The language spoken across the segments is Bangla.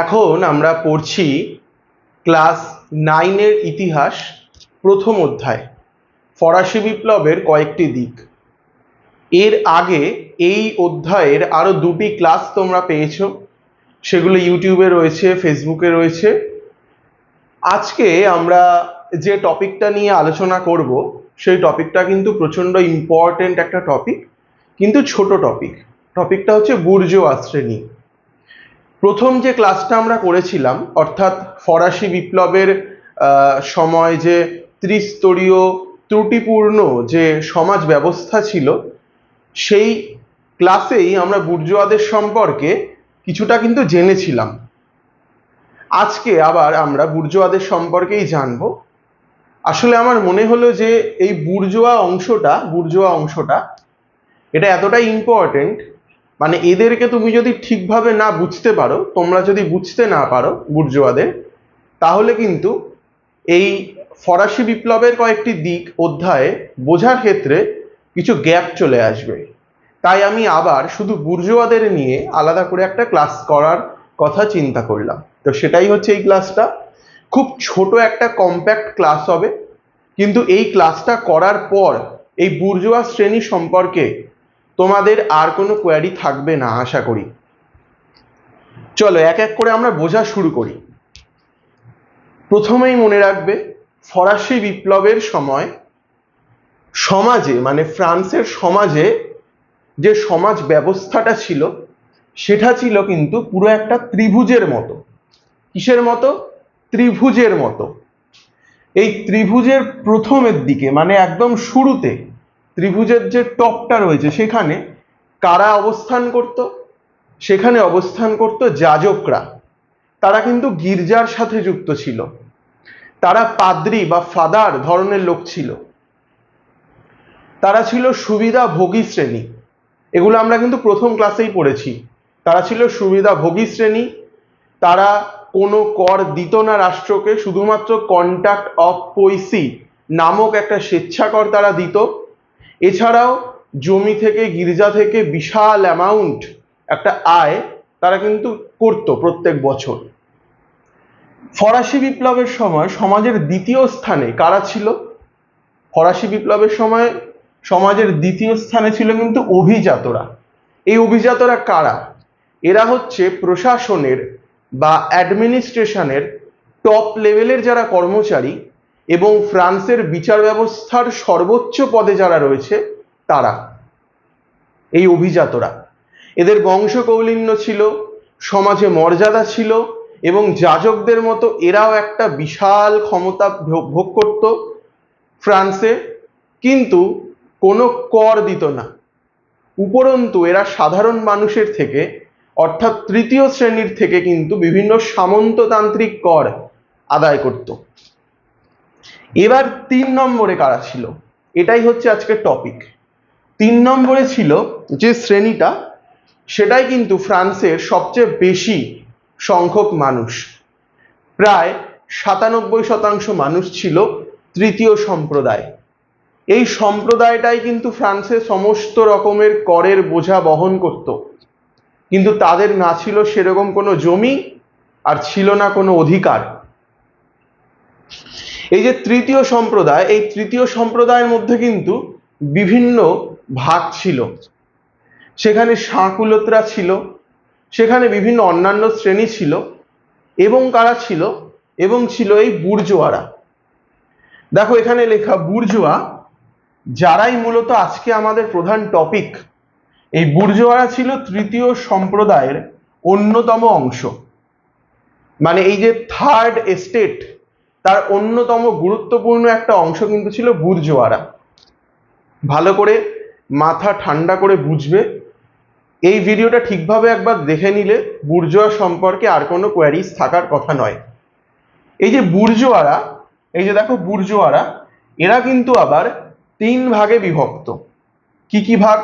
এখন আমরা পড়ছি ক্লাস নাইনের ইতিহাস, প্রথম অধ্যায়। ফরাসি বিপ্লবের কয়েকটি দিক। এর আগে এই অধ্যায়ের আরও দুটি ক্লাস তোমরা পেয়েছ। সেগুলো ইউটিউবে রয়েছে, ফেসবুকে রয়েছে। আজকে আমরা যে টপিকটা নিয়ে আলোচনা করব, সেই টপিকটা কিন্তু প্রচণ্ড ইম্পর্টেন্ট একটা টপিক, কিন্তু ছোট টপিক। টপিকটা হচ্ছে বুর্জোয়া শ্রেণি। প্রথম যে ক্লাসটা আমরা করেছিলাম, অর্থাৎ ফরাসি বিপ্লবের সময় যে ত্রিস্তরীয় ত্রুটিপূর্ণ যে সমাজ ব্যবস্থা ছিল, সেই ক্লাসেই আমরা বুর্জোয়াদের সম্পর্কে কিছুটা কিন্তু জেনেছিলাম। আজকে আবার আমরা বুর্জোয়াদের সম্পর্কেই জানব। আসলে আমার মনে হলো যে এই বুর্জোয়া অংশটা বুর্জোয়া অংশটা, এটা এতটাই ইম্পর্টেন্ট মানে এদেরকে তুমি যদি ঠিকভাবে না বুঝতে পারো, তোমরা যদি বুঝতে না পারো বুর্জোয়াদের, তাহলে কিন্তু এই ফরাসি বিপ্লবের কয়েকটি দিক অধ্যায়ে বোঝার ক্ষেত্রে কিছু গ্যাপ চলে আসবে। তাই আমি আবার শুধু বুর্জোয়াদের নিয়ে আলাদা করে একটা ক্লাস করার কথা চিন্তা করলাম। তো সেটাই হচ্ছে এই ক্লাসটা। খুব ছোট একটা কম্প্যাক্ট ক্লাস হবে, কিন্তু এই ক্লাসটা করার পর এই বুর্জোয়া শ্রেণি সম্পর্কে তোমাদের আর কোনো কোয়ারি থাকবে না, আশা করি। চলো, এক এক করে আমরা বোঝা শুরু করি। প্রথমেই মনে রাখবে, ফরাসি বিপ্লবের সময় সমাজে মানে ফ্রান্সের সমাজে যে সমাজ ব্যবস্থাটা ছিল, সেটা ছিল কিন্তু পুরো একটা ত্রিভুজের মতো। কিসের মতো? ত্রিভুজের মতো। এই ত্রিভুজের প্রথমের দিকে মানে একদম শুরুতে ত্রিভুজের যে টপটা রয়েছে সেখানে কারা অবস্থান করত? সেখানে অবস্থান করত যাজকরা। তারা কিন্তু গির্জার সাথে যুক্ত ছিল। তারা পাদ্রি বা ফাদার ধরনের লোক ছিল। তারা ছিল সুবিধা ভোগী শ্রেণি। এগুলো আমরা কিন্তু প্রথম ক্লাসেই পড়েছি। তারা ছিল সুবিধা ভোগী শ্রেণি। তারা কোনো কর দিত না রাষ্ট্রকে, শুধুমাত্র কন্ট্যাক্ট অফ পৈসি নামক একটা স্বেচ্ছাকর তারা দিত। এছাড়াও জমি থেকে, গির্জা থেকে বিশাল অ্যামাউন্ট একটা আয় তারা কিন্তু করত প্রত্যেক বছর। ফরাসি বিপ্লবের সময় সমাজের দ্বিতীয় স্থানে কারা ছিল? ফরাসি বিপ্লবের সময় সমাজের দ্বিতীয় স্থানে ছিল কিন্তু অভিজাতরা। এই অভিজাতরা কারা? এরা হচ্ছে প্রশাসনের বা অ্যাডমিনিস্ট্রেশনের টপ লেভেলের যারা কর্মচারী এবং ফ্রান্সের বিচার ব্যবস্থার সর্বোচ্চ পদে যারা রয়েছে, তারা, এই অভিজাতরা। এদের বংশকৌলিন্য ছিল, সমাজে মর্যাদা ছিল এবং যাজকদের মতো এরাও একটা বিশাল ক্ষমতা ভোগ করত ফ্রান্সে, কিন্তু কোনো কর দিত না। উপরন্তু, এরা সাধারণ মানুষের থেকে, অর্থাৎ তৃতীয় শ্রেণির থেকে কিন্তু বিভিন্ন সামন্ততান্ত্রিক কর আদায় করত। এবার তিন নম্বরে কারা ছিল? এটাই হচ্ছে আজকের টপিক তিন নম্বরে ছিল যে শ্রেণীটা, সেটাই কিন্তু ফ্রান্সের সবচেয়ে বেশি সংখ্যক মানুষ। প্রায় সাতানব্বই শতাংশ মানুষ ছিল তৃতীয় সম্প্রদায়। এই সম্প্রদায়টাই কিন্তু ফ্রান্সে সমস্ত রকমের করের বোঝা বহন করত। কিন্তু তাদের না ছিল সেরকম কোনো জমি আর ছিল না কোনো অধিকার। এই যে তৃতীয় সম্প্রদায়, এই তৃতীয় সম্প্রদায়ের মধ্যে কিন্তু বিভিন্ন ভাগ ছিল। সেখানে শাঁকুলতরা ছিল, সেখানে বিভিন্ন অন্যান্য শ্রেণি ছিল, এবং কারা ছিল? এবং ছিল এই বুর্জোয়ারা। দেখো এখানে লেখা, বুর্জোয়া, যারাই মূলত আজকে আমাদের প্রধান টপিক এই বুর্জোয়ারা ছিল তৃতীয় সম্প্রদায়ের অন্যতম অংশ। মানে এই যে থার্ড এস্টেট তার অন্যতম গুরুত্বপূর্ণ একটা অংশ কিন্তু ছিল বুর্জোয়ারা। ভালো করে মাথা ঠান্ডা করে বুঝবে। এই ভিডিওটা ঠিকভাবে একবার দেখে নিলে বুর্জোয়া সম্পর্কে আর কোনো কোয়ারিজ থাকার কথা নয়। এই যে বুর্জোয়ারা, এই যে দেখো বুর্জোয়ারা, এরা কিন্তু আবার তিন ভাগে বিভক্ত। কি কি ভাগ?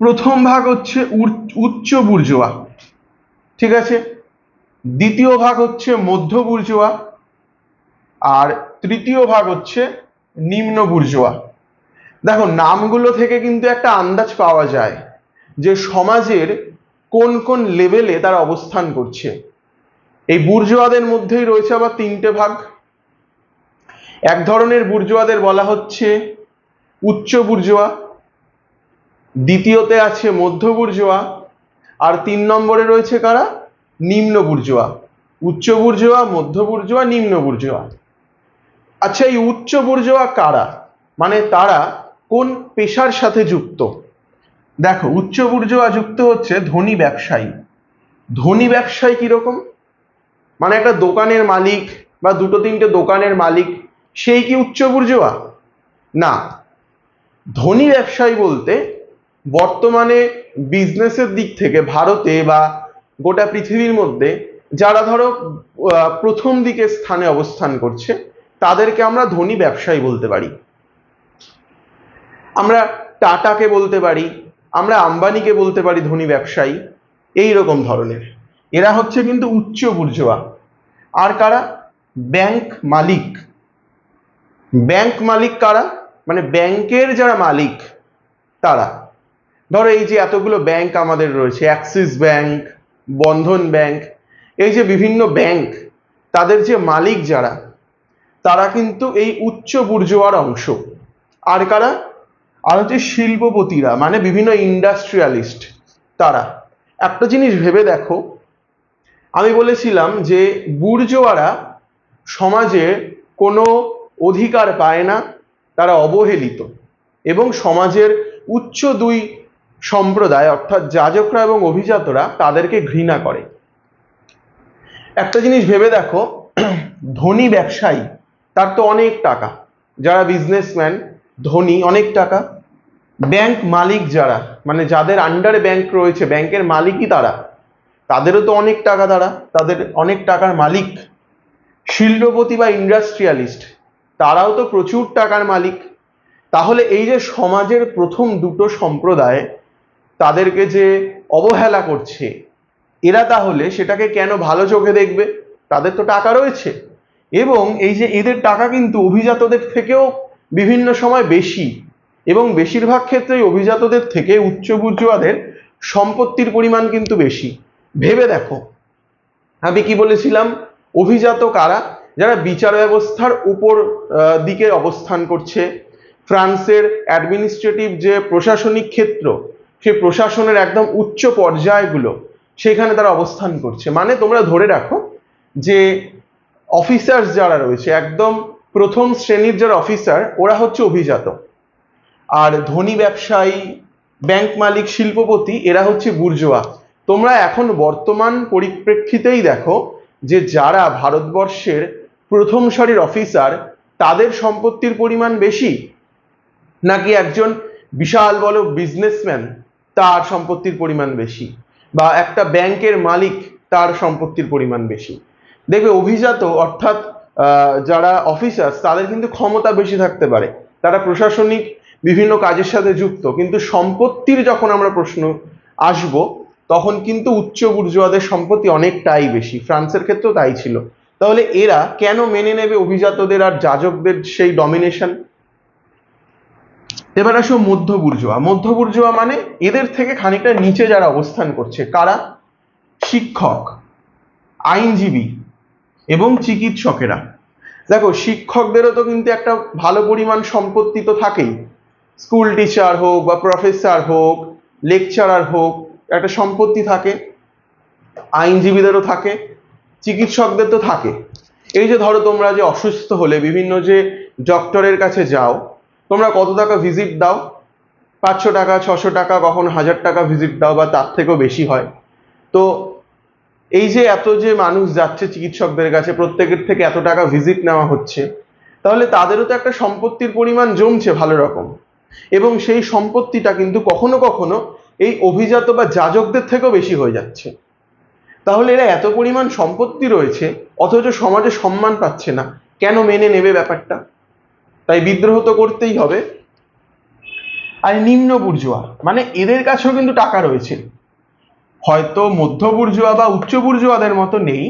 প্রথম ভাগ হচ্ছে উচ্চ বুর্জোয়া, ঠিক আছে? দ্বিতীয় ভাগ হচ্ছে মধ্য বুর্জোয়া আর তৃতীয় ভাগ হচ্ছে নিম্ন বুর্জোয়া। দেখো, নামগুলো থেকে কিন্তু একটা আন্দাজ পাওয়া যায় যে সমাজের কোন কোন লেভেলে তারা অবস্থান করছে। এই বুর্জোয়াদের মধ্যেই রয়েছে আবার তিনটে ভাগ। এক ধরনের বুর্জোয়াদের বলা হচ্ছে উচ্চ বুর্জোয়া, দ্বিতীয়তে আছে মধ্য বুর্জোয়া, আর তিন নম্বরে রয়েছে কারা? নিম্ন বুর্জোয়া। উচ্চ বুর্জোয়া, মধ্য বুর্জোয়া, নিম্ন বুর্জোয়া। আচ্ছা এই উচ্চ বুর্জোয়া কারা? মানে তারা কোন পেশার সাথে যুক্ত? দেখো, উচ্চ বুর্জোয়া যুক্ত হচ্ছে ধনী ব্যবসায়ী। ধনী ব্যবসায়ী কীরকম? মানে একটা দোকানের মালিক বা দুটো তিনটে দোকানের মালিক, সেই কি উচ্চ বুর্জোয়া? না। ধনী ব্যবসায়ী বলতে বর্তমানে বিজনেসের দিক থেকে ভারতে বা গোটা পৃথিবীর মধ্যে যারা ধরো প্রথম দিকে স্থানে অবস্থান করছে তাদেরকে আমরা ধনী ব্যবসায়ী বলতে পারি। আমরা টাটাকে বলতে পারি, আমরা আম্বানিকে বলতে পারি ধনী ব্যবসায়ী, এই রকম ধরনের। এরা হচ্ছে কিন্তু উচ্চ বুর্জোয়া। আর কারা? ব্যাংক মালিক। ব্যাংক মালিক কারা? মানে ব্যাংকের যারা মালিক, তারা। ধরো এই যে এতগুলো ব্যাংক আমাদের রয়েছে, অ্যাক্সিস ব্যাংক, বন্ধন ব্যাংক, এই যে বিভিন্ন ব্যাংক, তাদের যে মালিক যারা তারা কিন্তু এই উচ্চ বুর্জোয়ার অংশ। আর কারা? আর হচ্ছে শিল্পপতিরা মানে বিভিন্ন ইন্ডাস্ট্রিয়ালিস্ট তারা। একটা জিনিস ভেবে দেখো, আমি বলেছিলাম যে বুর্জোয়ারা সমাজে কোনো অধিকার পায় না, তারা অবহেলিত। এবং সমাজের উচ্চ দুই সম্প্রদায়, অর্থাৎ যাজকরা এবং অভিজাতরা, তাদেরকে ঘৃণা করে। একটা জিনিস ভেবে দেখো, ধনী ব্যবসায়ী তার তো অনেক টাকা। যারা বিজনেসম্যান ধনী, অনেক টাকা। ব্যাংক মালিক যারা মানে যাদের আন্ডারে ব্যাংক রয়েছে ব্যাংকের মালিকই তারা। তাদেরও তো অনেক টাকা তারা, তাদের অনেক টাকার মালিক। শিল্পপতি বা ইন্ডাস্ট্রিয়ালিস্ট তারাও তো প্রচুর টাকার মালিক। তাহলে এই যে সমাজের প্রথম দুটো সম্প্রদায়, তাদেরকে যে অবহেলা করছে, এরা তাহলে সেটাকে কেন ভালো চোখে দেখবে? তাদের তো টাকা রয়েছে। এবং এই যে এদের টাকা কিন্তু অভিজাতদের থেকেও বিভিন্ন সময় বেশি এবং বেশিরভাগ ক্ষেত্রেই অভিজাতদের থেকে উচ্চ বুর্জোয়াদের সম্পত্তির পরিমাণ কিন্তু বেশি। ভেবে দেখো। আমি কি বলেছিলাম? অভিজাত কারা? যারা বিচার ব্যবস্থার উপর দিকে অবস্থান করছে। ফ্রান্সের অ্যাডমিনিস্ট্রেটিভ যে প্রশাসনিক ক্ষেত্র, সে প্রশাসনের একদম উচ্চ পর্যায়গুলো, সেখানে তারা অবস্থান করছে। মানে তোমরা ধরে রাখো যে অফিসার্স যারা রয়েছে, একদম প্রথম শ্রেণির যারা অফিসার, ওরা হচ্ছে অভিজাত আর ধনী ব্যবসায়ী, ব্যাংক মালিক, শিল্পপতি, এরা হচ্ছে বুর্জোয়া। তোমরা এখন বর্তমান পরিপ্রেক্ষিতেই দেখো যে যারা ভারতবর্ষের প্রথম সারির অফিসার, তাদের সম্পত্তির পরিমাণ বেশি? নাকি একজন বিশাল বড় বিজনেসম্যান তার সম্পত্তির পরিমাণ বেশি? বা একটা ব্যাংকের মালিক, তার সম্পত্তির পরিমাণ বেশি? দেখবে অভিজাত অর্থাৎ যারা অফিসার্স তাদের কিন্তু ক্ষমতা বেশি থাকতে পারে। তারা প্রশাসনিক বিভিন্ন কাজের সাথে যুক্ত। কিন্তু সম্পত্তির যখন আমরা প্রশ্ন আসব, তখন কিন্তু উচ্চ বুর্জোয়াদের সম্পত্তি অনেকটাই বেশি। ফ্রান্সের ক্ষেত্রেও তাই ছিল। তাহলে এরা কেন মেনে নেবে অভিজাতদের আর যাজকদের সেই ডমিনেশন এবার আসো মধ্য বুর্জোয়া। মধ্য বুর্জোয়া মানে এদের থেকে খানিকটা নিচে যারা অবস্থান করছে, কারা? শিক্ষক, আইনজীবী এবং চিকিৎসকেরা। দেখো, শিক্ষকদেরও তো কিন্তু একটা ভালো পরিমাণ সম্পত্তি তো থাকেই। স্কুল টিচার হোক বা প্রফেসর হোক, লেকচারার হোক, একটা সম্পত্তি থাকে। আইনজীবীদেরও থাকে, চিকিৎসকদের তো থাকে। এই যে ধরো তোমরা যে অসুস্থ হলে, বিভিন্ন যে ডক্টরের কাছে যাও, তোমরা কত টাকা ভিজিট দাও? পাঁচশো টাকা, ছশো টাকা, কখন হাজার টাকা ভিজিট দাও বা তার থেকেও বেশি হয়। তো এই যে এত যে মানুষ যাচ্ছে চিকিৎসকদের কাছে, প্রত্যেকের থেকে এত টাকা ভিজিট নেওয়া হচ্ছে, তাহলে তাদেরও তো একটা সম্পত্তির পরিমাণ জমছে ভালো রকম। এবং সেই সম্পত্তিটা কিন্তু কখনো কখনো এই অভিজাত বা যাজকদের থেকেও বেশি হয়ে যাচ্ছে। তাহলে এরা এত পরিমাণ সম্পত্তি রয়েছে, অথচ সমাজে সম্মান পাচ্ছে না। কেন মেনে নেবে ব্যাপারটা? তাই বিদ্রোহ তো করতেই হবে। আর নিম্ন বুর্জোয়া মানে এদের কাছেও কিন্তু টাকা রয়েছে। হয়তো মধ্য বুর্জোয়া বা উচ্চ বুর্জোয়াদের মতো নেই,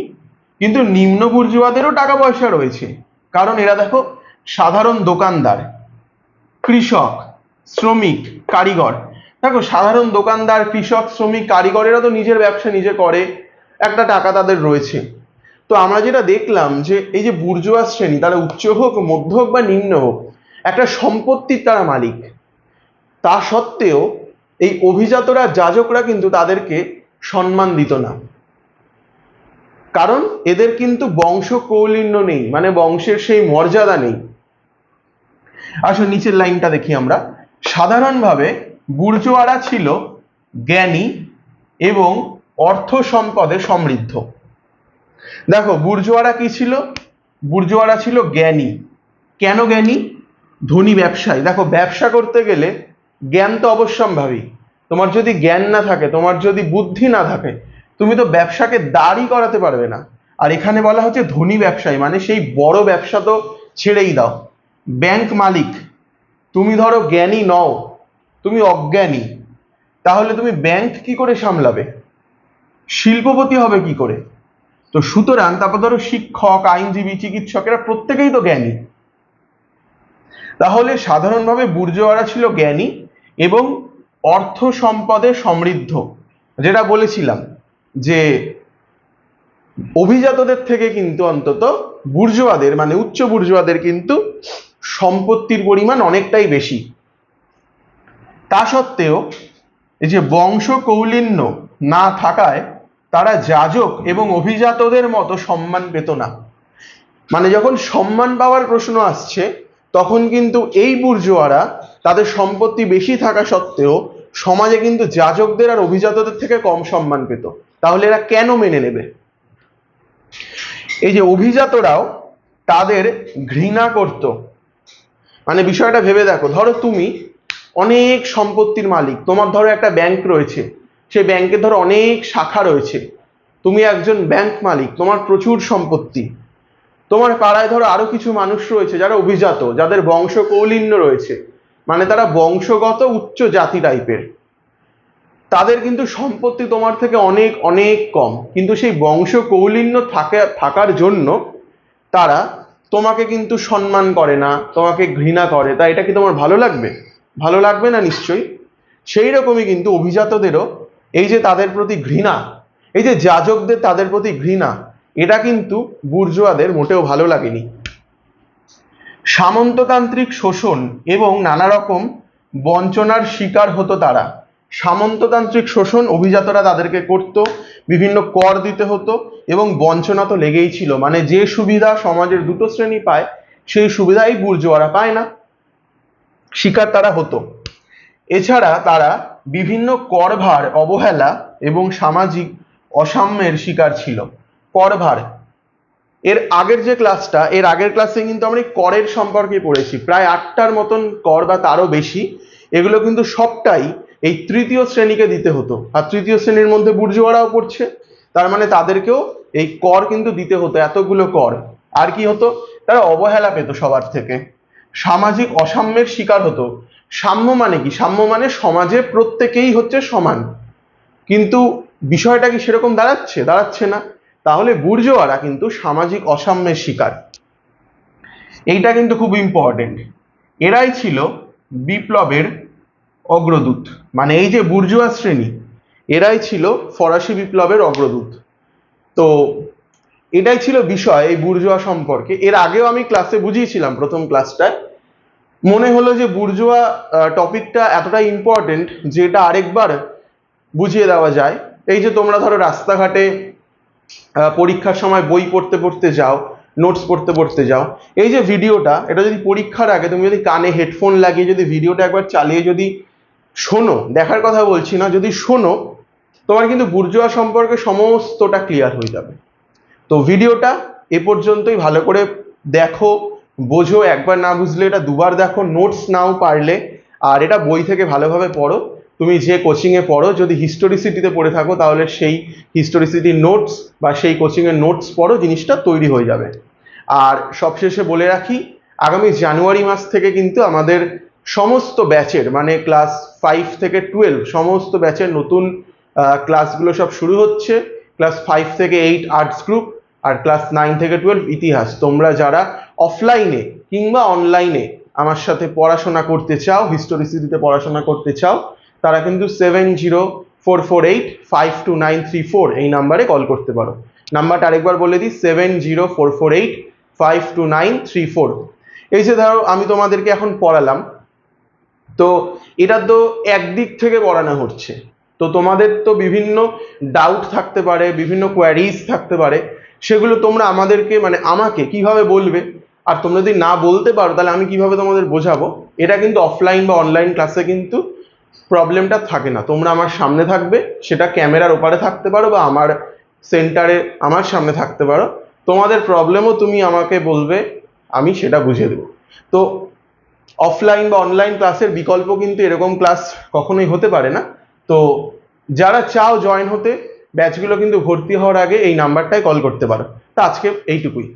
কিন্তু নিম্ন বুর্জোয়াদেরও টাকা পয়সা রয়েছে। কারণ এরা দেখো সাধারণ দোকানদার, কৃষক, শ্রমিক, কারিগর। দেখো সাধারণ দোকানদার, কৃষক, শ্রমিক কারিগরেরা তো নিজের ব্যবসা নিজে করে, একটা টাকা তাদের রয়েছে। তো আমরা যেটা দেখলাম যে এই যে বুর্জোয়া শ্রেণি, তারা উচ্চ হোক, মধ্য হোক বা নিম্ন হোক, একটা সম্পত্তির তারা মালিক। তা সত্ত্বেও এই অভিজাতরা, যাজকরা কিন্তু তাদেরকে সম্মান দিত না। কারণ এদের কিন্তু বংশ কৌলিন্য নেই মানে বংশের সেই মর্যাদা নেই। আসো নিচের লাইনটা দেখি আমরা। সাধারণভাবে বুর্জোয়ারা ছিল জ্ঞানী এবং অর্থ সম্পদে সমৃদ্ধ। দেখো বুর্জোয়ারা কি ছিল? বুর্জোয়ারা ছিল জ্ঞানী। কেন জ্ঞানী? ধনী ব্যবসায়ী। দেখো, ব্যবসা করতে গেলে জ্ঞান তো অবশ্যম্ভাবী। তোমার যদি জ্ঞান না থাকে, তোমার যদি বুদ্ধি না থাকে, তুমি তো ব্যবসাকে দাঁড়ি করাতে পারবে না। আর এখানে বলা হচ্ছে ধনী ব্যবসায়ী মানে সেই বড় ব্যবসা তো ছেড়েই দাও। ব্যাংক মালিক, তুমি ধরো জ্ঞানী নও, তুমি অজ্ঞানী, তাহলে তুমি ব্যাংক কি করে সামলাবে? শিল্পপতি হবে কি করে? তো সুতরাং তারপর ধরো শিক্ষক, আইনজীবী, চিকিৎসকেরা প্রত্যেকেই তো জ্ঞানী। তাহলে সাধারণভাবে বুর্জোয়ারা ছিল জ্ঞানী এবং অর্থ সম্পদে সমৃদ্ধ। যেটা বলেছিলাম যে অভিজাতদের থেকে কিন্তু অন্তত বুর্জোয়াদের মানে উচ্চ বুর্জোয়াদের কিন্তু সম্পত্তির পরিমাণ অনেকটাই বেশি। তা সত্ত্বেও এই যে বংশ কৌলিন্য না থাকায় তারা যাজক এবং অভিজাতদের মতো সম্মান পেত না। মানে যখন সম্মান পাওয়ার প্রশ্ন আসছে, তখন কিন্তু এই বুর্জোয়ারা তাদের সম্পত্তি বেশি থাকা সত্ত্বেও সমাজে কিন্তু যাজকদের আর অভিজাতদের থেকে কম সম্মান পেত। তাহলে এরা কেন মেনে নেবে? এই যে অভিজাতরাও তাদের ঘৃণা করত। মানে বিষয়টা ভেবে দেখো, ধরো তুমি অনেক সম্পত্তির মালিক, তোমার ধরো একটা ব্যাংক রয়েছে, সেই ব্যাংকে ধরো অনেক শাখা রয়েছে। তুমি একজন ব্যাংক মালিক, তোমার প্রচুর সম্পত্তি। তোমার পাড়ায় ধরো আরও কিছু মানুষ রয়েছে যারা অভিজাত, যাদের বংশ কৌলিন্য রয়েছে। মানে তারা বংশগত উচ্চ জাতি টাইপের। তাদের কিন্তু সম্পত্তি তোমার থেকে অনেক অনেক কম। কিন্তু সেই বংশ কৌলিন্য থাকে, থাকার জন্য তারা তোমাকে কিন্তু সম্মান করে না, তোমাকে ঘৃণা করে। তা এটা কি তোমার ভালো লাগবে? ভালো লাগবে না নিশ্চয়ই? সেই রকমই কিন্তু অভিজাতদেরও এই যে তাদের প্রতি ঘৃণা, এই যে যাজকদের তাদের প্রতি ঘৃণা, এটা কিন্তু বুর্জোয়াদের মোটেও ভালো লাগেনি। সামন্ততান্ত্রিক শোষণ এবং নানা রকম বঞ্চনার শিকার হতো তারা। সামন্ততান্ত্রিক শোষণ অভিজাতরা তাদেরকে করত, বিভিন্ন কর দিতে হতো এবং বঞ্চনা তো লেগেই ছিল। মানে যে সুবিধা সমাজের দুটো শ্রেণি পায়, সেই সুবিধাই বুর্জোয়ারা পায় না। শিকার তারা হতো। এছাড়া তারা বিভিন্ন করভার, অবহেলা এবং সামাজিক অসাম্যের শিকার ছিল। করভার এর আগের যে ক্লাসটা এর আগের ক্লাসে কিন্তু আমরা করের সম্পর্কে পড়েছি। প্রায় আটটার মতন কর বা তারও বেশি। এগুলো কিন্তু সবটাই এই তৃতীয় শ্রেণীকে দিতে হতো। আর তৃতীয় শ্রেণির মধ্যে বুর্জোয়ারাও পড়ছে। তার মানে তাদেরকেও এই কর কিন্তু দিতে হতো, এতগুলো কর। আর কি হতো? তারা অবহেলা পেত সবার থেকে। সামাজিক অসাম্যের শিকার হতো। সাম্য মানে কি? সাম্য মানে সমাজে প্রত্যেকেই হচ্ছে সমান। কিন্তু বিষয়টা কি সেরকম দাঁড়াচ্ছে? দাঁড়াচ্ছে না। তাহলে বুর্জোয়ারা কিন্তু সামাজিক অসাম্যের শিকার। এইটা কিন্তু খুব ইম্পর্টেন্ট এরাই ছিল বিপ্লবের অগ্রদূত। মানে এই যে বুর্জুয়া শ্রেণি, এরাই ছিল ফরাসি বিপ্লবের অগ্রদূত। তো এটাই ছিল বিষয় এই বুর্জোয়া সম্পর্কে। এর আগেও আমি ক্লাসে বুঝিয়েছিলাম প্রথম ক্লাসটায় মনে হলো যে বুর্জোয়া টপিকটা এতটা ইম্পর্টেন্ট যে এটা আরেকবার বুঝিয়ে দেওয়া যায়। এই যে তোমরা ধরো রাস্তাঘাটে পরীক্ষার সময় বই পড়তে পড়তে যাও নোটস পড়তে পড়তে যাও। এই যে ভিডিওটা, এটা যদি পরীক্ষার আগে তুমি যদি কানে হেডফোন লাগিয়ে যদি ভিডিওটা একবার চালিয়ে যদি শোনো, দেখার কথা বলছি না, যদি শোনো, তোমার কিন্তু বুর্জোয়া সম্পর্কে সমস্তটা ক্লিয়ার হয়ে যাবে। তো ভিডিওটা এ পর্যন্তই, ভালো করে দেখো, বোঝো, একবার না বুঝলে এটা দুবার দেখো নোটস নাও পারলে, আর এটা বই থেকে ভালোভাবে পড়ো। তুমি যে কোচিংয়ে পড়ো, যদি হিস্টোরিসিটিতে পড়ে থাকো, তাহলে সেই হিস্টোরিসিটির নোটস বা সেই কোচিংয়ের নোটস পড়ো, জিনিসটা তৈরি হয়ে যাবে। আর সবশেষে বলে রাখি, আগামী জানুয়ারি মাস থেকে কিন্তু আমাদের সমস্ত ব্যাচের মানে ক্লাস ফাইভ থেকে টুয়েলভ সমস্ত ব্যাচের নতুন ক্লাসগুলো সব শুরু হচ্ছে। ক্লাস ফাইভ থেকে এইট আর্টস গ্রুপ আর ক্লাস নাইন থেকে টুয়েলভ ইতিহাস। তোমরা যারা অফলাইনে কিংবা অনলাইনে আমার সাথে পড়াশোনা করতে চাও হিস্টোরিসিটিতে পড়াশোনা করতে চাও তারা কিন্তু seven zero four four eight five two nine three four এই নাম্বারে কল করতে পারো। নাম্বারটা আরেকবার বলে দিই seven zero four four eight five two nine three four এই যে ধরো, আমি তোমাদেরকে এখন পড়ালাম, তো এটা তো একদিক থেকে পড়ানো হচ্ছে। তো তোমাদের তো বিভিন্ন ডাউট থাকতে পারে, বিভিন্ন কোয়ারিজ থাকতে পারে, সেগুলো তোমরা আমাদেরকে মানে আমাকে কীভাবে বলবে? আর তোমরা যদি না বলতে পারো, তাহলে আমি কীভাবে তোমাদের বোঝাবো? এটা কিন্তু অফলাইন বা অনলাইন ক্লাসে কিন্তু প্রবলেমটা থাকে না। তোমরা আমার সামনে থাকবে, সেটা ক্যামেরার ওপারে থাকতে পারো বা আমার সেন্টারে আমার সামনে থাকতে পারো। তোমাদের প্রবলেমও তুমি আমাকে বলবে, আমি সেটা বুঝে দেবো। তো অফলাইন বা অনলাইন ক্লাসের বিকল্প কিন্তু এরকম ক্লাস কখনোই হতে পারে না। তো যারা চাও জয়েন হতে ব্যাচগুলো কিন্তু ভর্তি হওয়ার আগে এই নাম্বারটায় কল করতে পারো। তা আজকে এইটুকুই।